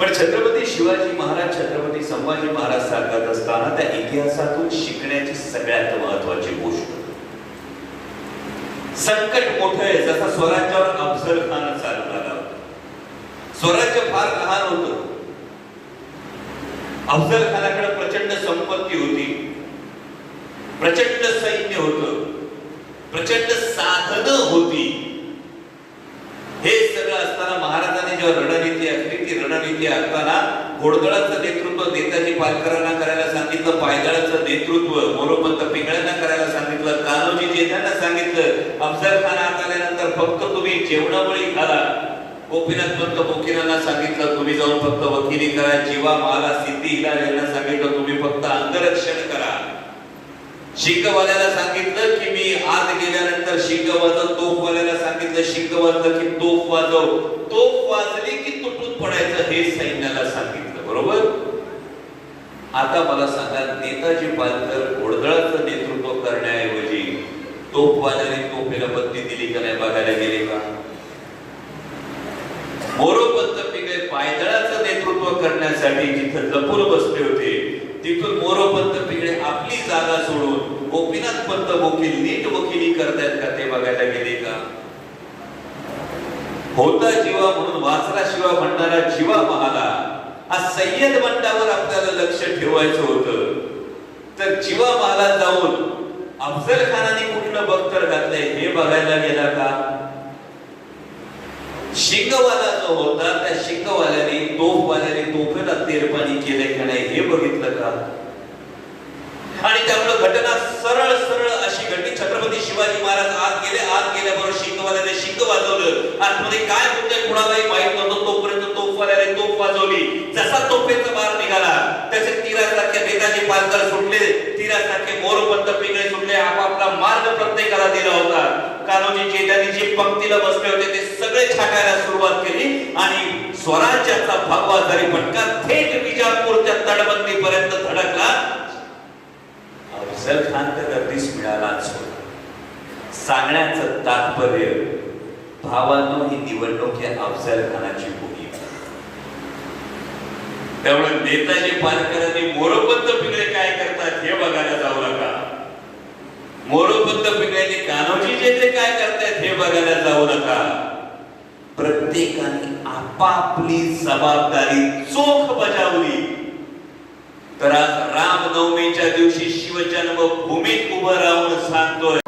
पण छत्रपती शिवाजी महाराज छत्रपती संभाजी महाराज सांगत असताना त्या इतिहासातून शिकण्याची सगळ्यात महत्वाची गोष्ट. संकट मोठं आहे. जसा स्वराज्यावर अफजल खान चालू लागला स्वराज्य फार लहान होत. अफजल खानाकडे प्रचंड संपत्ती होती. प्रचंड सैन्य होत. प्रचंड साधनं होती. हे सगळं असताना महाराजांनी जेव्हा रणनीती असली ती रणनीती असताना घोडदळाचं नेतृत्व नेताजी पालकरांना करायला सांगितलं पायदळाचं नेतृत्व मोरोपंत पिंगळ्यांना करायला सांगितलं कान्होजी जेठांना सांगितलं अफजल खान आत आल्यानंतर फक्त तुम्ही जेवणामुळे घाला गोपीनाथ पंत बोकीनांना सांगितलं तुम्ही जाऊन फक्त वकिली करा जीवा माला सिद्धी हिलाल यांना सांगितलं तुम्ही फक्त अंगरक्षण करा. शिकवाल्याला सांगितलं की मी त्यानंतर शिंग वाजव तोफवाल्याला सांगितलं शिंग वाजलं की तोफ वाजव. तोफ वाजली की तुटून पडायचं हे सैन्याला सांगितलं बरोबर? आता मला सांगा नेताजी पालकर घोडदळाचं नेतृत्व करण्याऐवजी तोफवाल्याने तोफेला बत्ती दिली का नाही बघायला गेले का? मोरोपंत पिंगळे पायदळाचं नेतृत्व करण्यासाठी जिथं लपून बसले होते तिथून मोरोपंत पिंगळे आपली जागा सोडून गोपीनाथ पंत वकील नीट वकिली करतायत का ते बघायला गेले का? होता जीवा म्हणून वाचला शिवा म्हणणारा जीवा महाला. हा सय्यद बंडावर आपल्याला लक्ष ठेवायचं होतं. तर जीवा मला जाऊन अफजल खानाने कुठलं बख्तर घातलंय हे बघायला गेला का? शिंगवाला जो होता त्या शिंगवाल्याने तोफवाल्याने तोफेला तेरपाणी केलंय का नाही हे बघितलं का? आणि त्यामुळे घटना सरळ सरळ अशी घडली छत्रपती शिवाजी महाराज आत गेले आत गेल्याबरोबर शिंगवाल्याने शिंग वाजवलं आतमध्ये काय होतंय कुणालाही माहीत नव्हतं तोपर्यंत तोफवाल्याने तोफ वाजवली जसा तोफेचा बार निघाला तसे तीरासारखे नेताजी पालकर सुटले तीरासारखे मोरपंत पिंगळे सुटले आपापला मार्ग प्रत्येकाला दिला होता. कानोजी चेतानी जे पंक्तीला बसले होते ते सगळे छाटायला सुरुवात केली आणि स्वराज्याचा भगवा जरी फटका थेट विजापूरच्या तटबंदी पर्यंत धडकला अफजल खान तर गर्दीस मिळालाच होता सांगण्याचं तात्पर्य भावांनो ही निवडणूक या अफजल खानाची भूमिका त्यामुळे नेताजी पालकरांनी मोरोपंत पिंगळे काय करतात हे बघायला जाऊ नका मोरोपंत पिंगळ्यांनी विजेते ते काय करतायत? हे बघायला जाऊ नका. प्रत्येकाने आपापली जबाबदारी चोख बजावली. तर आज रामनवमीच्या दिवशी शिवजन्मभूमीत उभं राहून सांगतोय